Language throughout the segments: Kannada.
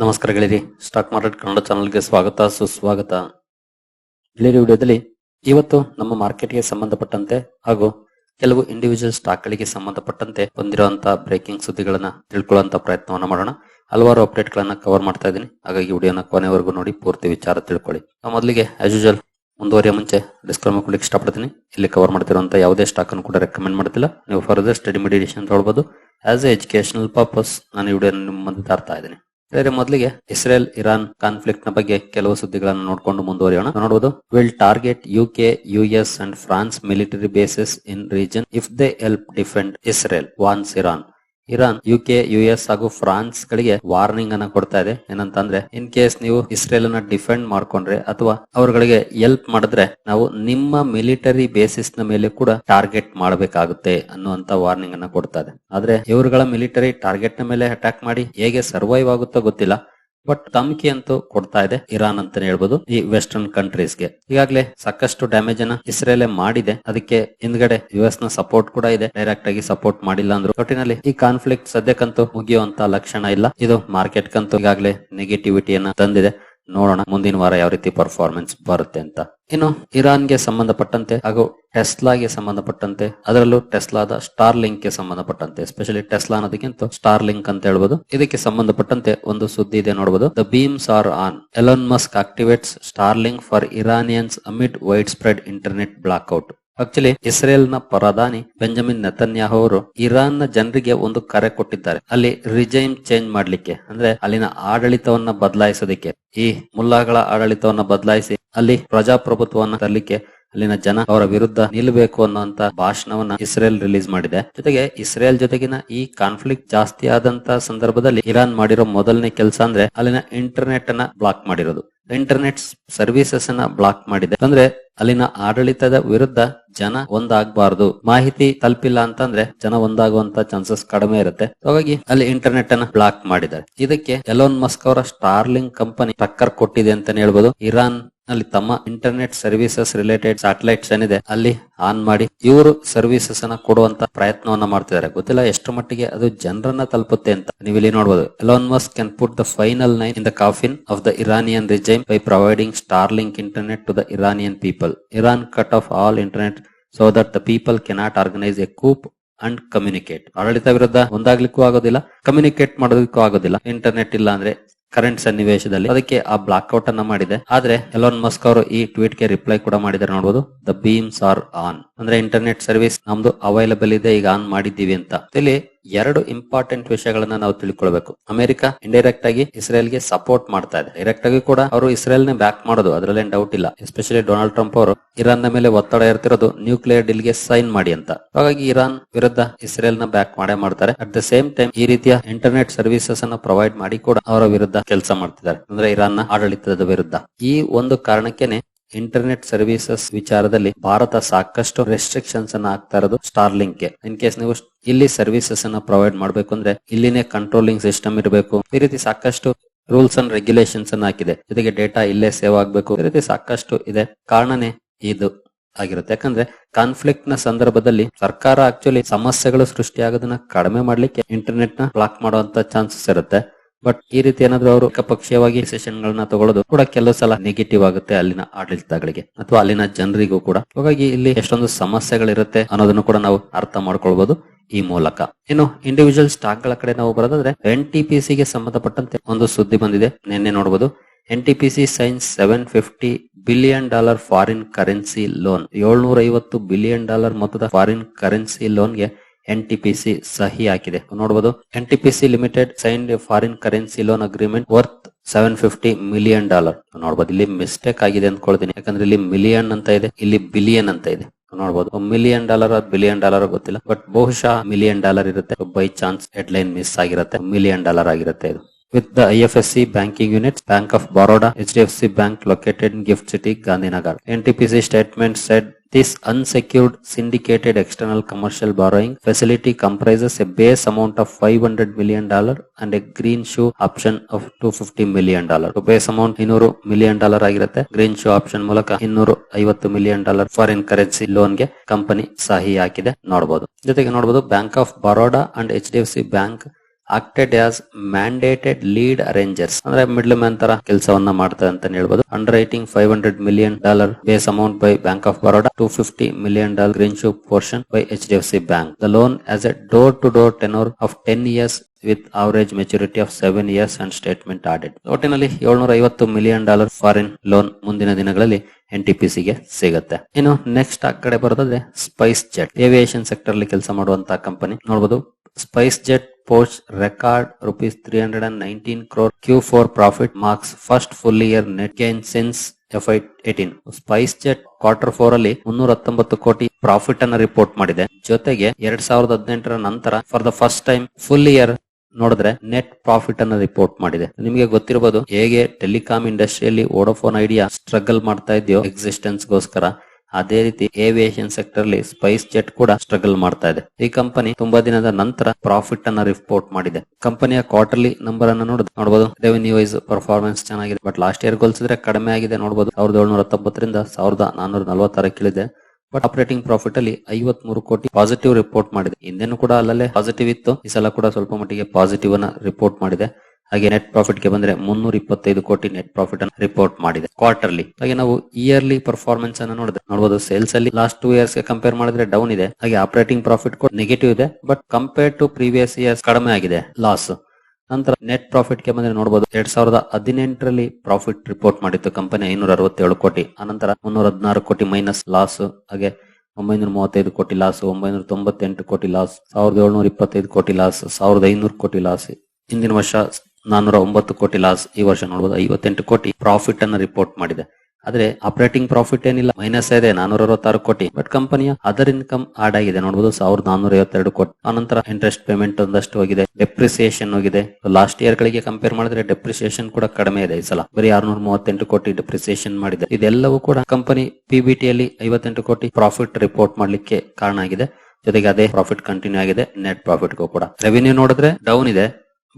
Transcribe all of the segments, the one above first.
ನಮಸ್ಕಾರ ಗೆಳೆಯರಿ ಸ್ಟಾಕ್ ಮಾರ್ಕೆಟ್ ಕನ್ನಡ ಚಾನಲ್ಗೆ ಸ್ವಾಗತ, ಸುಸ್ವಾಗತ. ಗೆಳೆಯರಿ ವಿಡಿಯೋದಲ್ಲಿ ಇವತ್ತು ನಮ್ಮ ಮಾರ್ಕೆಟ್ಗೆ ಸಂಬಂಧಪಟ್ಟಂತೆ ಹಾಗೂ ಕೆಲವು ಇಂಡಿವಿಜುವಲ್ ಸ್ಟಾಕ್ ಗಳಿಗೆ ಸಂಬಂಧಪಟ್ಟಂತೆ ಬಂದಿರುವಂತಹ ಬ್ರೇಕಿಂಗ್ ಸುದ್ದಿಗಳನ್ನ ತಿಳ್ಕೊಳ್ಳುವಂತ ಪ್ರಯತ್ನವನ್ನ ಮಾಡೋಣ. ಹಲವಾರು ಅಪ್ಡೇಟ್ ಗಳನ್ನ ಕವರ್ ಮಾಡ್ತಾ ಇದ್ದೀನಿ. ಹಾಗಾಗಿ ವಿಡಿಯೋನ ಕೊನೆವರೆಗೂ ನೋಡಿ, ಪೂರ್ತಿ ವಿಚಾರ ತಿಳ್ಕೊಳ್ಳಿ. ಮೊದಲಿಗೆ ಆಸ್ ಯೂಶಲ್ ಮುಂದುವರಿಯ ಮುಂಚೆ ಡಿಸ್ಕ್ಲೈಮರ್ ಕೊಡ್ಲಿಕ್ಕೆ ಇಷ್ಟಪಡ್ತೀನಿ. ಇಲ್ಲಿ ಕವರ್ ಮಾಡ್ತಿರುವಂತ ಯಾವುದೇ ಸ್ಟಾಕ್ ಅನ್ನು ಕೂಡ ರೆಕಮೆಂಡ್ ಮಾಡ್ತಿಲ್ಲ. ನೀವು ಫರ್ದರ್ ಸ್ಟಡಿ ಮೆಡಿಟೇಷನ್ ನೋಡಬಹುದು ಆಸ್ ಎ ಎಜುಕೇಶನಲ್ ಪರ್ಪಸ್ ನಾನು ವಿಡಿಯೋ ನಿಮ್ಮ ಮುಂದೆ ತರ್ತಾ ಇದ್ದೀನಿ. ಬೇರೆ ಮೊದಲಿಗೆ ಇಸ್ರೇಲ್, ಇರಾನ್ ಕಾನ್ಫ್ಲಿಕ್ಟ್ನ ಬಗ್ಗೆ ಕೆಲವು ಸುದ್ದಿಗಳನ್ನು ನೋಡಿಕೊಂಡು ಮುಂದುವರಿಯೋಣ. ನೋಡಬಹುದು will target UK US and France military bases in region if they help defend Israel warns Iran Iran UK US ಹಾಗೂ ಫ್ರಾನ್ಸ್ ಗಳಿಗೆ ವಾರ್ನಿಂಗ್ ಅನ್ನ ಕೊಡ್ತಾ ಇದೆ. ಏನಂತಂದ್ರೆ ಇನ್ ಕೇಸ್ ನೀವು ಇಸ್ರೇಲ್ ಅನ್ನ ಡಿಫೆಂಡ್ ಮಾಡ್ಕೊಂಡ್ರೆ ಅಥವಾ ಅವರುಗಳಿಗೆ ಹೆಲ್ಪ್ ಮಾಡಿದ್ರೆ ನಾವು ನಿಮ್ಮ ಮಿಲಿಟರಿ ಬೇಸಿಸ್ನ ಮೇಲೆ ಕೂಡ ಟಾರ್ಗೆಟ್ ಮಾಡಬೇಕಾಗುತ್ತೆ ಅನ್ನುವಂತ ವಾರ್ನಿಂಗ್ ಅನ್ನ ಕೊಡ್ತಾ ಇದೆ. ಆದ್ರೆ, ಇವರುಗಳ ಮಿಲಿಟರಿ ಟಾರ್ಗೆಟ್ನ ಮೇಲೆ ಅಟ್ಯಾಕ್ ಮಾಡಿ ಹೇಗೆ ಸರ್ವೈವ್ ಆಗುತ್ತೋ ಗೊತ್ತಿಲ್ಲ. ಬಟ್ ಧಮಕಿ ಅಂತೂ ಕೊಡ್ತಾ ಇದೆ ಇರಾನ್ ಅಂತಾನೆ ಹೇಳ್ಬೋದು ಈ ವೆಸ್ಟರ್ನ್ ಕಂಟ್ರೀಸ್ಗೆ ಈಗಾಗಲೇ ಸಾಕಷ್ಟು ಡ್ಯಾಮೇಜ್ ಅನ್ನ ಇಸ್ರೇಲೆ ಮಾಡಿದೆ. ಅದಕ್ಕೆ ಹಿಂದ್ಗಡೆ ಯುಎಸ್ನ ಸಪೋರ್ಟ್ ಕೂಡ ಇದೆ. ಡೈರೆಕ್ಟ್ ಆಗಿ ಸಪೋರ್ಟ್ ಮಾಡಿಲ್ಲ ಅಂದ್ರು. ಒಟ್ಟಿನಲ್ಲಿ ಈ ಕಾನ್ಫ್ಲಿಕ್ಟ್ ಸದ್ಯಕ್ಕಂತೂ ಮುಗಿಯುವಂತ ಲಕ್ಷಣ ಇಲ್ಲ. ಇದು ಮಾರ್ಕೆಟ್ ಕಂತೂ ಈಗಾಗಲೇ ನೆಗೆಟಿವಿಟಿಯನ್ನ ತಂದಿದೆ. ನೋಡೋಣ ಮುಂದಿನ ವಾರ ಯಾವ ರೀತಿ ಪರ್ಫಾರ್ಮೆನ್ಸ್ ಬರುತ್ತೆ ಅಂತ. ಇನ್ನು ಇರಾನ್ಗೆ ಸಂಬಂಧಪಟ್ಟಂತೆ ಹಾಗೂ ಟೆಸ್ಲಾಗೆ ಸಂಬಂಧಪಟ್ಟಂತೆ, ಅದರಲ್ಲೂ ಟೆಸ್ಲಾದ ಸ್ಟಾರ್ ಲಿಂಕ್ಗೆ ಸಂಬಂಧಪಟ್ಟಂತೆ ಎಸ್ಪೆಷಲಿ ಟೆಸ್ಲಾ ಅನ್ನೋದಕ್ಕಿಂತ ಸ್ಟಾರ್ ಲಿಂಕ್ ಅಂತ ಹೇಳ್ಬೋದು. ಇದಕ್ಕೆ ಸಂಬಂಧಪಟ್ಟಂತೆ ಒಂದು ಸುದ್ದಿ ಇದೆ ನೋಡಬಹುದು the beams are on Elon Musk activates Starlink for Iranians amid widespread internet blackout actually ಇಸ್ರೇಲ್ನ ಪ್ರಧಾನಿ ಬೆಂಜಮಿನ್ ನೆತನ್ಯಾಹು ಅವರು ಇರಾನ್ನ ಜನರಿಗೆ ಒಂದು ಕರೆ ಕೊಟ್ಟಿದ್ದಾರೆ. ಅಲ್ಲಿ ರಿಜೈಮ್ ಚೇಂಜ್ ಮಾಡ್ಲಿಕ್ಕೆ, ಅಂದ್ರೆ ಅಲ್ಲಿನ ಆಡಳಿತವನ್ನ ಬದಲಾಯಿಸೋದಿಕ್ಕೆ. ಈ ಮುಲ್ಲಾಗಳ ಆಡಳಿತವನ್ನ ಬದಲಾಯಿಸಿ ಅಲ್ಲಿ ಪ್ರಜಾಪ್ರಭುತ್ವವನ್ನ ತರಲಿಕ್ಕೆ ಅಲ್ಲಿನ ಜನ ಅವರ ವಿರುದ್ಧ ನಿಲ್ಲಬೇಕು ಅನ್ನುವಂತ ಭಾಷಣವನ್ನ ಇಸ್ರೇಲ್ ರಿಲೀಸ್ ಮಾಡಿದೆ. ಜೊತೆಗೆ ಇಸ್ರೇಲ್ ಜೊತೆಗಿನ ಈ ಕಾನ್ಫ್ಲಿಕ್ಟ್ ಜಾಸ್ತಿ ಆದಂತ ಸಂದರ್ಭದಲ್ಲಿ ಇರಾನ್ ಮಾಡಿರೋ ಮೊದಲನೇ ಕೆಲಸ ಅಂದ್ರೆ ಅಲ್ಲಿನ ಇಂಟರ್ನೆಟ್ ಅನ್ನ ಬ್ಲಾಕ್ ಮಾಡಿರೋದು. ಇಂಟರ್ನೆಟ್ ಸರ್ವಿಸಸ್ ಅನ್ನ ಬ್ಲಾಕ್ ಮಾಡಿದೆ. ಅಂದ್ರೆ ಅಲ್ಲಿನ ಆಡಳಿತದ ವಿರುದ್ಧ ಜನ ಒಂದಾಗಬಾರದು. ಮಾಹಿತಿ ತಲುಪಿಲ್ಲ ಅಂತಂದ್ರೆ ಜನ ಒಂದಾಗುವಂತ ಚಾನ್ಸಸ್ ಕಡಿಮೆ ಇರುತ್ತೆ. ಹಾಗಾಗಿ ಅಲ್ಲಿ ಇಂಟರ್ನೆಟ್ ಅನ್ನ ಬ್ಲಾಕ್ ಮಾಡಿದ್ದಾರೆ. ಇದಕ್ಕೆ ಎಲೋನ್ ಮಸ್ಕ್ ಅವರ ಸ್ಟಾರ್ಲಿಂಗ್ ಕಂಪನಿ ಟಕ್ಕರ್ ಕೊಟ್ಟಿದೆ ಅಂತಾನೆ ಹೇಳ್ಬೋದು. ಇರಾನ್ ಅಲ್ಲಿ ತಮ್ಮ ಇಂಟರ್ನೆಟ್ ಸರ್ವಿಸಸ್ ರಿಲೇಟೆಡ್ ಸ್ಯಾಟಲೈಟ್ಸ್ ಏನಿದೆ, ಅಲ್ಲಿ ಆನ್ ಮಾಡಿ ಇವರು ಸರ್ವಿಸಸ್ ಅನ್ನ ಕೊಡುವಂತ ಪ್ರಯತ್ನವನ್ನ ಮಾಡ್ತಿದ್ದಾರೆ. ಗೊತ್ತಿಲ್ಲ ಎಷ್ಟು ಮಟ್ಟಿಗೆ ಅದು ಜನರನ್ನ ತಲುಪುತ್ತೆ ಅಂತ ನೀವು ಇಲ್ಲಿ ನೋಡಬಹುದು Elon Musk can put the final nail in the coffin of the Iranian regime by providing Starlink internet to the Iranian people Iran cut off all internet so that the people cannot organise a coup and communicate ಆಡಳಿತ ವಿರುದ್ಧ ಒಂದಾಗ್ಲಿಕ್ಕೂ ಆಗೋದಿಲ್ಲ ಕಮ್ಯುನಿಕೇಟ್ ಮಾಡೋದಕ್ಕೂ ಆಗೋದಿಲ್ಲ. ಇಂಟರ್ನೆಟ್ ಇಲ್ಲ ಅಂದ್ರೆ ಕರೆಂಟ್ ಸನ್ನಿವೇಶದಲ್ಲಿ. ಅದಕ್ಕೆ ಆ ಬ್ಲಾಕ್ಔಟ್ ಅನ್ನ ಮಾಡಿದೆ. ಆದ್ರೆ ಎಲೋನ್ ಮಸ್ಕ್ ಅವರು ಈ ಟ್ವೀಟ್ಗೆ ರಿಪ್ಲೈ ಕೂಡ ಮಾಡಿದ್ದಾರೆ ನೋಡಬಹುದು ದ ಬೀಮ್ಸ್ ಆರ್ ಆನ್ ಅಂದ್ರೆ ಇಂಟರ್ನೆಟ್ ಸರ್ವಿಸ್ ನಮ್ದು ಅವೈಲಬಲ್ ಇದೆ, ಈಗ ಆನ್ ಮಾಡಿದ್ದೀವಿ ಅಂತ. ಇಲ್ಲಿ ಎರಡು ಇಂಪಾರ್ಟೆಂಟ್ ವಿಷಯಗಳನ್ನ ನಾವು ತಿಳ್ಕೊಳ್ಬೇಕು. ಅಮೆರಿಕ ಇಂಡೈರೆಕ್ಟ್ ಆಗಿ ಇಸ್ರೇಲ್ಗೆ ಸಪೋರ್ಟ್ ಮಾಡ್ತಾ ಇದೆ. ಡೈರೆಕ್ಟ್ ಆಗಿ ಕೂಡ ಅವರು ಇಸ್ರೇಲ್ನ ಬ್ಯಾಕ್ ಮಾಡೋದು ಅದರಲ್ಲಿ ಡೌಟ್ ಇಲ್ಲ. ಎಸ್ಪೆಷಲಿ ಡೊನಾಲ್ಡ್ ಟ್ರಂಪ್ ಅವರು ಇರಾನ್ನ ಮೇಲೆ ಒತ್ತಡ ಇರ್ತಿರೋದು ನ್ಯೂಕ್ಲಿಯರ್ ಡೀಲ್ಗೆ ಸೈನ್ ಮಾಡಿ ಅಂತ. ಹಾಗಾಗಿ ಇರಾನ್ ವಿರುದ್ಧ ಇಸ್ರೇಲ್ನ ಬ್ಯಾಕ್ ಮಾಡೇ ಮಾಡ್ತಾರೆ. ಅಟ್ ದ ಸೇಮ್ ಟೈಮ್ ಈ ರೀತಿಯ ಇಂಟರ್ನೆಟ್ ಸರ್ವಿಸಸ್ ಅನ್ನು ಪ್ರೊವೈಡ್ ಮಾಡಿ ಕೂಡ ಅವರ ವಿರುದ್ಧ ಕೆಲಸ ಮಾಡ್ತಿದ್ದಾರೆ. ಅಂದ್ರೆ ಇರಾನ್ನ ಆಡಳಿತದ ವಿರುದ್ಧ. ಈ ಒಂದು ಕಾರಣಕ್ಕೆನೆ ಇಂಟರ್ನೆಟ್ ಸರ್ವಿಸಸ್ ವಿಚಾರದಲ್ಲಿ ಭಾರತ ಸಾಕಷ್ಟು ರೆಸ್ಟ್ರಿಕ್ಷನ್ಸ್ ಅನ್ನ ಹಾಕ್ತಾ ಇರೋದು ಸ್ಟಾರ್ಲಿಂಕ್ಗೆ ಇನ್ ಕೇಸ್ ನೀವು ಇಲ್ಲಿ ಸರ್ವಿಸಸ್ ಅನ್ನ ಪ್ರೊವೈಡ್ ಮಾಡಬೇಕು ಅಂದ್ರೆ ಇಲ್ಲಿನೇ ಕಂಟ್ರೋಲಿಂಗ್ ಸಿಸ್ಟಮ್ ಇರಬೇಕು. ಈ ರೀತಿ ಸಾಕಷ್ಟು ರೂಲ್ಸ್ ಅಂಡ್ ರೆಗ್ಯುಲೇಷನ್ಸ್ ಅನ್ನ ಹಾಕಿದೆ. ಜೊತೆಗೆ ಡೇಟಾ ಇಲ್ಲೇ ಸೇವ್ ಆಗಬೇಕು. ಈ ರೀತಿ ಸಾಕಷ್ಟು ಇದೆ. ಕಾರಣನೇ ಇದು ಆಗಿರುತ್ತೆ. ಯಾಕಂದ್ರೆ ಕಾನ್ಫ್ಲಿಕ್ಟ್ನ ಸಂದರ್ಭದಲ್ಲಿ ಸರ್ಕಾರ ಆಕ್ಚುಲಿ ಸಮಸ್ಯೆಗಳು ಸೃಷ್ಟಿಯಾಗೋದನ್ನ ಕಡಿಮೆ ಮಾಡ್ಲಿಕ್ಕೆ ಇಂಟರ್ನೆಟ್ನ ಬ್ಲಾಕ್ ಮಾಡುವಂತ ಚಾನ್ಸಸ್ ಇರುತ್ತೆ. ಬಟ್ ಈ ರೀತಿ ಏನಾದ್ರೂ ಅವರು ಏಕಪಕ್ಷೀಯವಾಗಿ ಸೆಷನ್ ಗಳನ್ನ ತಗೊಳ್ಳೋದು ಕೂಡ ಕೆಲವು ಸಲ ನೆಗೆಟಿವ್ ಆಗುತ್ತೆ ಅಲ್ಲಿನ ಆಡಳಿತಗಳಿಗೆ ಅಥವಾ ಅಲ್ಲಿನ ಜನರಿಗೂ ಕೂಡ. ಹಾಗಾಗಿ ಇಲ್ಲಿ ಎಷ್ಟೊಂದು ಸಮಸ್ಯೆಗಳಿರುತ್ತೆ ಅನ್ನೋದನ್ನು ಕೂಡ ನಾವು ಅರ್ಥ ಮಾಡ್ಕೊಳ್ಬಹುದು ಈ ಮೂಲಕ. ಇನ್ನು ಇಂಡಿವಿಜುವಲ್ ಸ್ಟಾಕ್ಗಳ ಕಡೆ ನಾವು ಬರೋದಾದ್ರೆ ಎನ್ ಟಿ ಪಿ ಗೆ ಸಂಬಂಧಪಟ್ಟಂತೆ ಒಂದು ಸುದ್ದಿ ಬಂದಿದೆ. ನಿನ್ನೆ ನೋಡಬಹುದು N T P C signs seven fifty billion dollar foreign currency loan ಏಳ್ನೂರ ಐವತ್ತು ಬಿಲಿಯನ್ ಡಾಲರ್ ಮೊತ್ತದ ಫಾರಿನ್ ಕರೆನ್ಸಿ ಲೋನ್ಗೆ ಎನ್ ಟಿ ಪಿ ಸಿ ಸಹಿ ಹಾಕಿದೆ. ನೋಡಬಹುದು N T P C limited sign foreign currency loan agreement worth seven fifty million dollar ನೋಡಬಹುದು ಇಲ್ಲಿ ಮಿಸ್ಟೇಕ್ ಆಗಿದೆ ಅಂದ್ಕೊಳ್ತೀನಿ. ಯಾಕಂದ್ರೆ ಇಲ್ಲಿ ಮಿಲಿಯನ್ ಅಂತ ಇದೆ, ಇಲ್ಲಿ ಬಿಲಿಯನ್ ಅಂತ ಇದೆ. ನೋಡಬಹುದು ಮಿಲಿಯನ್ ಡಾಲರ್ ಬಿಲಿಯನ್ ಡಾಲರ್ ಗೊತ್ತಿಲ್ಲ ಬಟ್ ಬಹುಶಃ ಮಿಲಿಯನ್ ಡಾಲರ್ ಇರುತ್ತೆ. By chance headline miss ಆಗಿರುತ್ತೆ. ಮಿಲಿಯನ್ ಡಾಲರ್ ಆಗಿರುತ್ತೆ ಇದು. With the IFSC banking unit bank of Baroda H D F C bank located GIFT City Gandhinagar N T C statement said This unsecured syndicated external commercial borrowing facility comprises a base amount of $500 million and a green shoe option of $250 million. So base amount 200 million dollar ಆಗಿರುತ್ತೆ ಗ್ರೀನ್ ಶೂ ಆಪ್ಷನ್ ಮೂಲಕ ಇನ್ನೂರು ಐವತ್ತು ಮಿಲಿಯನ್ ಡಾಲರ್ ಫಾರಿನ್ ಕರೆನ್ಸಿ ಲೋನ್ಗೆ ಕಂಪನಿ ಸಹಿ ಹಾಕಿದೆ ನೋಡಬಹುದು ಜೊತೆಗೆ ನೋಡಬಹುದು bank of Baroda and H bank acted as mandated lead arrangers ಅಂದ್ರೆ ಮಿಡ್ಲ್ ಮ್ಯಾನ್ ತರ ಕೆಲಸವನ್ನ ಮಾಡ್ತಾರೆ ಅಂತ ಹೇಳ್ಬೋದು. Underwriting five hundred million dollar base amount by bank of Baroda two fifty million dollar green shoe portion by H D F C bank the loan as a door to door tenor of ten years with average maturity of seven years and statement audit ಒಟ್ಟಿನಲ್ಲಿ ಏಳ್ನೂರ ಐವತ್ತು ಮಿಲಿಯನ್ ಡಾಲರ್ ಫಾರಿನ್ ಲೋನ್ ಮುಂದಿನ ದಿನಗಳಲ್ಲಿ ಎನ್ ಟಿ ಪಿ ಸಿಗೆ ಸಿಗುತ್ತೆ. ಇನ್ನು ನೆಕ್ಸ್ಟ್ ಆ ಕಡೆ ಬರೋದಾದ್ರೆ ಸ್ಪೈಸ್ ಜೆಟ್ ಏವಿಯೇಷನ್ ಸೆಕ್ಟರ್ ಅಲ್ಲಿ ಕೆಲಸ ಮಾಡುವಂತಹ ಕಂಪನಿ ನೋಡಬಹುದು SpiceJet hundred and nineteen crore Q four profit marks first full year net gain since F Y eighteen SpiceJet quarter four ಅಲ್ಲಿ ಮುನ್ನೂರ ಹತ್ತೊಂಬತ್ತು ಕೋಟಿ ಪ್ರಾಫಿಟ್ ಅನ್ನ ರಿಪೋರ್ಟ್ ಮಾಡಿದೆ. ಜೊತೆಗೆ ಎರಡ್ ಸಾವಿರದ ಹದಿನೆಂಟರ ನಂತರ for the first time full year ನೋಡಿದ್ರೆ ನೆಟ್ ಪ್ರಾಫಿಟ್ ಅನ್ನ ರಿಪೋರ್ಟ್ ಮಾಡಿದೆ. ನಿಮಗೆ ಗೊತ್ತಿರಬಹುದು ಹೇಗೆ ಟೆಲಿಕಾಂ ಇಂಡಸ್ಟ್ರಿಯಲ್ಲಿ ವೋಡೋಫೋನ್ ಐಡಿಯಾ ಸ್ಟ್ರಗಲ್ ಮಾಡ್ತಾ ಇದೆಯೋ ಎಕ್ಸಿಸ್ಟೆನ್ಸ್ ಗೋಸ್ಕರ. ಅದೇ ರೀತಿ ಏವಿಯೇಷನ್ ಸೆಕ್ಟರ್ ಅಲ್ಲಿ ಸ್ಪೈಸ್ ಜೆಟ್ ಕೂಡ ಸ್ಟ್ರಗಲ್ ಮಾಡ್ತಾ ಇದೆ. ಈ ಕಂಪನಿ ತುಂಬಾ ದಿನದ ನಂತರ ಪ್ರಾಫಿಟ್ ಅನ್ನ ರಿಪೋರ್ಟ್ ಮಾಡಿದೆ. ಕಂಪನಿಯ ಕ್ವಾರ್ಟರ್ಲಿ ನಂಬರ್ ಅನ್ನ ನೋಡ್ ನೋಡಬಹುದು ರೆವೆನ್ಯೂ ವೈಸ್ ಪರ್ಫಾರ್ಮೆನ್ಸ್ ಚೆನ್ನಾಗಿದೆ ಬಟ್ ಲಾಸ್ಟ್ ಇಯರ್ ಹೋಲಿಸಿದ್ರೆ ಕಡಿಮೆ ಆಗಿದೆ ನೋಡಬಹುದು ಸಾವಿರದ ಏಳ್ನೂರ ಹತ್ತೊಂಬತ್ತರಿಂದ ಸಾವಿರದ ನಾನೂರ ನಲವತ್ತಾರ ಇಳಿದೆ. ಬಟ್ ಆಪರೇಟಿಂಗ್ ಪ್ರಾಫಿಟ್ ಅಲ್ಲಿ ಐವತ್ ಮೂರು ಕೋಟಿ ಪಾಸಿಟಿವ್ ರಿಪೋರ್ಟ್ ಮಾಡಿದೆ. ಹಿಂದೆನೂ ಕೂಡ ಅಲ್ಲಲ್ಲೇ ಪಾಸಿಟಿವ್ ಇತ್ತು. ಈ ಸಲ ಕೂಡ ಸ್ವಲ್ಪ ಮಟ್ಟಿಗೆ ಪಾಸಿಟಿವ್ ಅನ್ನ ರಿಪೋರ್ಟ್ ಮಾಡಿದೆ. ಹಾಗೆ ನೆಟ್ ಪ್ರಾಫಿಟ್ಗೆ ಬಂದ್ರೆ ಮುನ್ನೂರ ಇಪ್ಪತ್ತೈದು ಕೋಟಿ ನೆಟ್ ಪ್ರಾಫಿಟ್ ಅನ್ನು ರಿಪೋರ್ಟ್ ಮಾಡಿದೆ ಕ್ವಾರ್ಟರ್ಲಿ ಹಾಗೆ ನಾವು ಇಯರ್ಲಿ ಪರ್ಫಾರ್ಮೆನ್ಸ್ ಅನ್ನು ನೋಡಿದ್ರೆ ನೋಡಬಹುದು ಸೇಲ್ಸ್ ಅಲ್ಲಿ ಲಾಸ್ಟ್ ಟೂ ಇಯರ್ಸ್ಗೆ ಕಂಪೇರ್ ಮಾಡಿದ್ರೆ ಡೌನ್ ಇದೆ. ಹಾಗೆ ಆಪರೇಟಿಂಗ್ ಪ್ರಾಫಿಟ್ ಕೂಡ ನೆಗೆಟಿವ್ ಇದೆ but compare to previous years ಕಡಿಮೆ ಆಗಿದೆ ಲಾಸ್ ನಂತರ ನೆಟ್ ಪ್ರಾಫಿಟ್ಗೆ ಬಂದ್ರೆ ನೋಡಬಹುದು ಎರಡ್ ಸಾವಿರದ ಹದಿನೆಂಟರಲ್ಲಿ ಪ್ರಾಫಿಟ್ ರಿಪೋರ್ಟ್ ಮಾಡಿತ್ತು ಕಂಪನಿ ಐನೂರ ಅರವತ್ತೇಳು ಕೋಟಿ. ಅನಂತರ ಮುನ್ನೂರ ಹದಿನಾರು ಕೋಟಿ ಮೈನಸ್ ಲಾಸ್ ಹಾಗೆ ಒಂಬೈನೂರ ಮೂವತ್ತೈದು ಕೋಟಿ ಲಾಸ್ ಒಂಬೈನೂರ ತೊಂಬತ್ತೆಂಟು ಕೋಟಿ ಲಾಸ್ ಸಾವಿರದ ಏಳ್ನೂರ ಇಪ್ಪತ್ತೈದು ಕೋಟಿ ಲಾಸ್ ಸಾವಿರದ ಐನೂರು ಕೋಟಿ ಲಾಸ್ ಹಿಂದಿನ ವರ್ಷ ನಾನೂರ ಒಂಬತ್ತು ಕೋಟಿ ಲಾಸ್ ಈ ವರ್ಷ ನೋಡಬಹುದು ಐವತ್ತೆಂಟು ಕೋಟಿ ಪ್ರಾಫಿಟ್ ಅನ್ನ ರಿಪೋರ್ಟ್ ಮಾಡಿದೆ. ಆದ್ರೆ ಆಪರೇಟಿಂಗ್ ಪ್ರಾಫಿಟ್ ಏನಿಲ್ಲ ಮೈನಸ್ ಇದೆ ನಾನೂರ ಅರವತ್ತಾರು ಕೋಟಿ ಬಟ್ ಕಂಪನಿಯ ಅದರ್ ಇನ್ಕಮ್ ಆಡ್ ಆಗಿದೆ ನೋಡಬಹುದು ಸಾವಿರದ ನಾನೂರ ಐವತ್ತೆರಡು ಕೋಟಿ ಆನಂತರ ಇಂಟ್ರೆಸ್ಟ್ ಪೇಮೆಂಟ್ ಒಂದಷ್ಟು ಹೋಗಿದೆ ಡೆಪ್ರಿಸಿಯೇಷನ್ ಹೋಗಿದೆ. ಲಾಸ್ಟ್ ಇಯರ್ ಗಳಿಗೆ ಕಂಪೇರ್ ಮಾಡಿದ್ರೆ ಡೆಪ್ರಿಸಿಯೇಷನ್ ಕೂಡ ಕಡಿಮೆ ಇದೆ ಈ ಸಲ. ಬರೀ ಆರ್ನೂರ ಮೂವತ್ತೆಂಟು ಕೋಟಿ ಡೆಪ್ರಿಸಿಯೇಷನ್ ಮಾಡಿದೆ. ಇದೆಲ್ಲವೂ ಕೂಡ ಕಂಪನಿ ಪಿಬಿಟಿಯಲ್ಲಿ ಐವತ್ತೆಂಟು ಕೋಟಿ ಪ್ರಾಫಿಟ್ ರಿಪೋರ್ಟ್ ಮಾಡ್ಲಿಕ್ಕೆ ಕಾರಣ ಆಗಿದೆ. ಜೊತೆಗೆ ಅದೇ ಪ್ರಾಫಿಟ್ ಕಂಟಿನ್ಯೂ ಆಗಿದೆ ನೆಟ್ ಪ್ರಾಫಿಟ್ ಕೂಡ. ರೆವಿನ್ಯೂ ನೋಡಿದ್ರೆ ಡೌನ್ ಇದೆ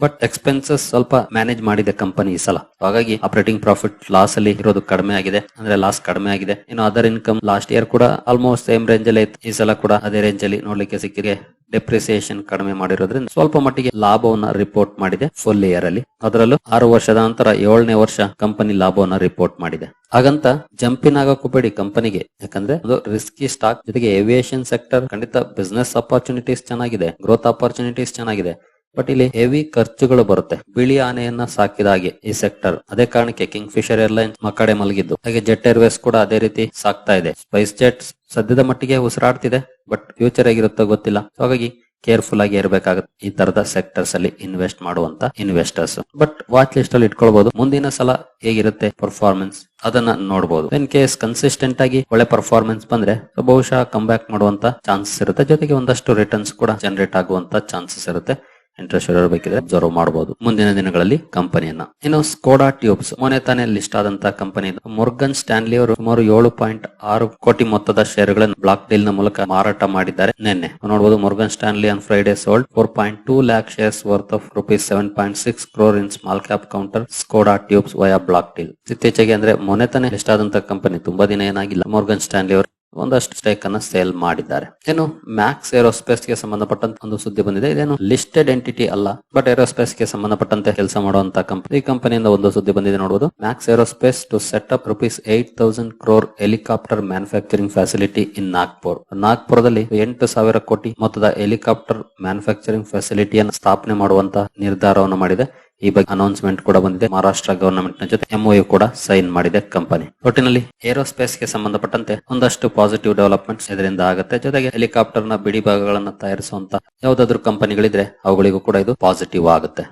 ಬಟ್ ಎಕ್ಸ್ಪೆನ್ಸಸ್ ಸ್ವಲ್ಪ ಮ್ಯಾನೇಜ್ ಮಾಡಿದೆ ಕಂಪನಿ ಈ ಸಲ. ಹಾಗಾಗಿ ಆಪರೇಟಿಂಗ್ ಪ್ರಾಫಿಟ್ ಲಾಸ್ ಅಲ್ಲಿ ಇರೋದು ಕಡಿಮೆ ಆಗಿದೆ. ಅಂದ್ರೆ ಲಾಸ್ ಕಡಿಮೆ ಆಗಿದೆ. ಇನ್ನು ಅದರ್ ಇನ್ಕಮ್ ಲಾಸ್ಟ್ ಇಯರ್ ಕೂಡ ಆಲ್ಮೋಸ್ಟ್ ಸೇಮ್ ರೇಂಜ್ ಅಲ್ಲಿ ಇತ್ತು ಈ ಸಲ ಕೂಡ ಅದೇ ರೇಂಜ್ ಅಲ್ಲಿ ನೋಡ್ಲಿಕ್ಕೆ ಸಿಕ್ಕಿದೆ ಡೆಪ್ರಿಸಿಯೇಷನ್ ಕಡಿಮೆ ಮಾಡಿರೋದ್ರಿಂದ ಸ್ವಲ್ಪ ಮಟ್ಟಿಗೆ ಲಾಭವನ್ನ ರಿಪೋರ್ಟ್ ಮಾಡಿದೆ ಫುಲ್ ಇಯರ್ ಅಲ್ಲಿ. ಅದರಲ್ಲೂ ಆರು ವರ್ಷದ ನಂತರ ಏಳನೇ ವರ್ಷ ಕಂಪನಿ ಲಾಭವನ್ನ ರಿಪೋರ್ಟ್ ಮಾಡಿದೆ. ಹಾಗಂತ ಜಂಪಿನ್ ಆಗಕ್ಕೆ ಕಂಪನಿಗೆ ಯಾಕಂದ್ರೆ ಅದು ರಿಸ್ಕಿ ಸ್ಟಾಕ್ ಜೊತೆಗೆ ಏವಿಯೇಷನ್ ಸೆಕ್ಟರ್ ಖಂಡಿತ ಬಿಸ್ನೆಸ್ ಅಪಾರ್ಚುನಿಟೀಸ್ ಚೆನ್ನಾಗಿದೆ. ಗ್ರೋತ್ ಅಪಾರ್ಚುನಿಟೀಸ್ ಚೆನ್ನಾಗಿದೆ. ಬಟ್ ಇಲ್ಲಿ ಹೆವಿ ಖರ್ಚುಗಳು ಬರುತ್ತೆ. ಬಿಳಿ ಆನೆಯನ್ನ ಸಾಕಿದ ಹಾಗೆ ಈ ಸೆಕ್ಟರ್ ಅದೇ ಕಾರಣಕ್ಕೆ ಕಿಂಗ್ ಫಿಶರ್ ಏರ್ಲೈನ್ಸ್ ಮಕ್ಕಡೆ ಮಲಗಿದ್ದು. ಹಾಗೆ ಜೆಟ್ ಏರ್ವೇಸ್ ಕೂಡ ಅದೇ ರೀತಿ ಸಾಕ್ತಾ ಇದೆ. ಸ್ಪೈಸ್ ಜೆಟ್ ಸದ್ಯದ ಮಟ್ಟಿಗೆ ಉಸಿರಾಡ್ತಿದೆ ಬಟ್ ಫ್ಯೂಚರ್ ಆಗಿರುತ್ತೋ ಗೊತ್ತಿಲ್ಲ. ಹಾಗಾಗಿ ಕೇರ್ಫುಲ್ ಆಗಿ ಇರಬೇಕಾಗುತ್ತೆ. ಈ ತರದ ಸೆಕ್ಟರ್ಸ್ ಅಲ್ಲಿ ಇನ್ವೆಸ್ಟ್ ಮಾಡುವಂತ ಇನ್ವೆಸ್ಟರ್ಸ್ ಬಟ್ ವಾಚ್ ಲಿಸ್ಟ್ ಅಲ್ಲಿ ಇಟ್ಕೊಳ್ಬಹುದು ಮುಂದಿನ ಸಲ ಹೇಗಿರುತ್ತೆ ಪರ್ಫಾರ್ಮೆನ್ಸ್ ಅದನ್ನ ನೋಡಬಹುದು ಇನ್ ಕೇಸ್ ಕನ್ಸಿಸ್ಟೆಂಟ್ ಆಗಿ ಒಳ್ಳೆ ಪರ್ಫಾರ್ಮೆನ್ಸ್ ಬಂದ್ರೆ, ಬಹುಶಃ ಕಮ್ ಬ್ಯಾಕ್ ಮಾಡುವಂತ ಚಾನ್ಸಸ್ ಇರುತ್ತೆ. ಜೊತೆಗೆ ಒಂದಷ್ಟು ರಿಟರ್ನ್ಸ್ ಕೂಡ ಜನರೇಟ್ ಆಗುವಂತ ಚಾನ್ಸಸ್ ಇರುತ್ತೆ. ಇಂಟ್ರೆಸ್ಟ್ ಬೇಕಿದ್ರೆ ಅಬ್ಸರ್ವ್ ಮಾಡಬಹುದು ಮುಂದಿನ ದಿನಗಳಲ್ಲಿ ಕಂಪನಿಯನ್ನ. ಇನ್ನು ಸ್ಕೋಡಾ ಟ್ಯೂಬ್ಸ್ ಮೊನ್ನೆ ತಾನೇ ಲಿಸ್ಟ್ ಆದಂತಹ ಕಂಪನಿ ಮೊರ್ಗನ್ ಸ್ಟ್ಯಾನ್ಲಿ ಅವರು ಸುಮಾರು ಏಳು ಪಾಯಿಂಟ್ ಆರು ಕೋಟಿ ಮೊತ್ತದ ಷೇರುಗಳನ್ನು ಬ್ಲಾಕ್ ಡೀಲ್ನ ಮೂಲಕ ಮಾರಾಟ ಮಾಡಿದ್ದಾರೆ ನಿನ್ನೆ. ನೋಡಬಹುದು Morgan Stanley on Friday sold four point two lakh shares worth of rupees seven point six crore in small cap counter Skoda Tubes via block deal ಇತ್ತೀಚೆಗೆ ಅಂದ್ರೆ ಮೊನ್ನೆ ತಾನೇ ಲಿಸ್ಟ್ ಆದಂತಹ ಕಂಪನಿ ತುಂಬಾ ದಿನ ಏನಾಗಿಲ್ಲ. ಮೊರ್ಗನ್ ಸ್ಟ್ಯಾನ್ಲಿ ಅವರು ಒಂದಷ್ಟು ಸ್ಟೇಕ್ ಅನ್ನ ಸೇಲ್ ಮಾಡಿದ್ದಾರೆ. ಏನು ಮ್ಯಾಕ್ಸ್ ಏರೋಸ್ಪೇಸ್ಗೆ ಸಂಬಂಧಪಟ್ಟಂತ ಒಂದು ಸುದ್ದಿ ಬಂದಿದೆ. ಇದೇನು ಲಿಸ್ಟೆಡ್ ಎಂಟಿಟಿ ಅಲ್ಲ ಬಟ್ ಏರೋಸ್ಪೇಸ್ಗೆ ಸಂಬಂಧಪಟ್ಟಂತೆ ಕೆಲಸ ಮಾಡುವಂತ ಕಂಪನಿ ಈ ಕಂಪನಿಯಿಂದ ಒಂದು ಸುದ್ದಿ ಬಂದಿದೆ ನೋಡಬಹುದು Max Aerospace to set up rupees eight thousand crore helicopter manufacturing facility in Nagpur ನಾಗ್ಪುರದಲ್ಲಿ ಎಂಟು ಸಾವಿರ ಕೋಟಿ ಮೊತ್ತದ ಹೆಲಿಕಾಪ್ಟರ್ ಮ್ಯಾನುಫ್ಯಾಕ್ಚರಿಂಗ್ ಫೆಸಿಲಿಟಿಯನ್ನು ಸ್ಥಾಪನೆ ಮಾಡುವಂತ ನಿರ್ಧಾರವನ್ನು ಮಾಡಿದೆ. ಈ ಬಗ್ಗೆ ಅನೌನ್ಸ್ಮೆಂಟ್ ಕೂಡ ಬಂದಿದೆ. ಮಹಾರಾಷ್ಟ್ರ ಗವರ್ನಮೆಂಟ್ನ ಜೊತೆ ಎಂಒ ಕೂಡ ಸೈನ್ ಮಾಡಿದೆ ಕಂಪನಿ ಒಟ್ಟಿನಲ್ಲಿ ಏರೋಸ್ಪೇಸ್ಗೆ ಸಂಬಂಧಪಟ್ಟಂತೆ ಒಂದಷ್ಟು ಪಾಸಿಟಿವ್ ಡೆವಲಪ್ಮೆಂಟ್ಸ್ ಇದರಿಂದ ಆಗುತ್ತೆ. ಜೊತೆಗೆ ಹೆಲಿಕಾಪ್ಟರ್ನ ಬಿಡಿ ಭಾಗಗಳನ್ನ ತಯಾರಿಸುವಂತ ಯಾವ್ದಾದ್ರು ಕಂಪನಿಗಳಿದ್ರೆ ಅವುಗಳಿಗೂ ಕೂಡ ಇದು ಪಾಸಿಟಿವ್ ಆಗುತ್ತೆ.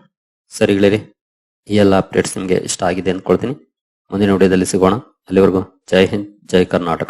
ಸರಿಗಳಿರಿ ಈ ಎಲ್ಲ ಅಪ್ಡೇಟ್ಸ್ ನಿಮ್ಗೆ ಇಷ್ಟ ಆಗಿದೆ ಅಂದ್ಕೊಳ್ತೀನಿ ಮುಂದಿನ ವಿಡಿಯೋದಲ್ಲಿ ಸಿಗೋಣ. ಅಲ್ಲಿವರೆಗೂ ಜೈ ಹಿಂದ್, ಜೈ ಕರ್ನಾಟಕ.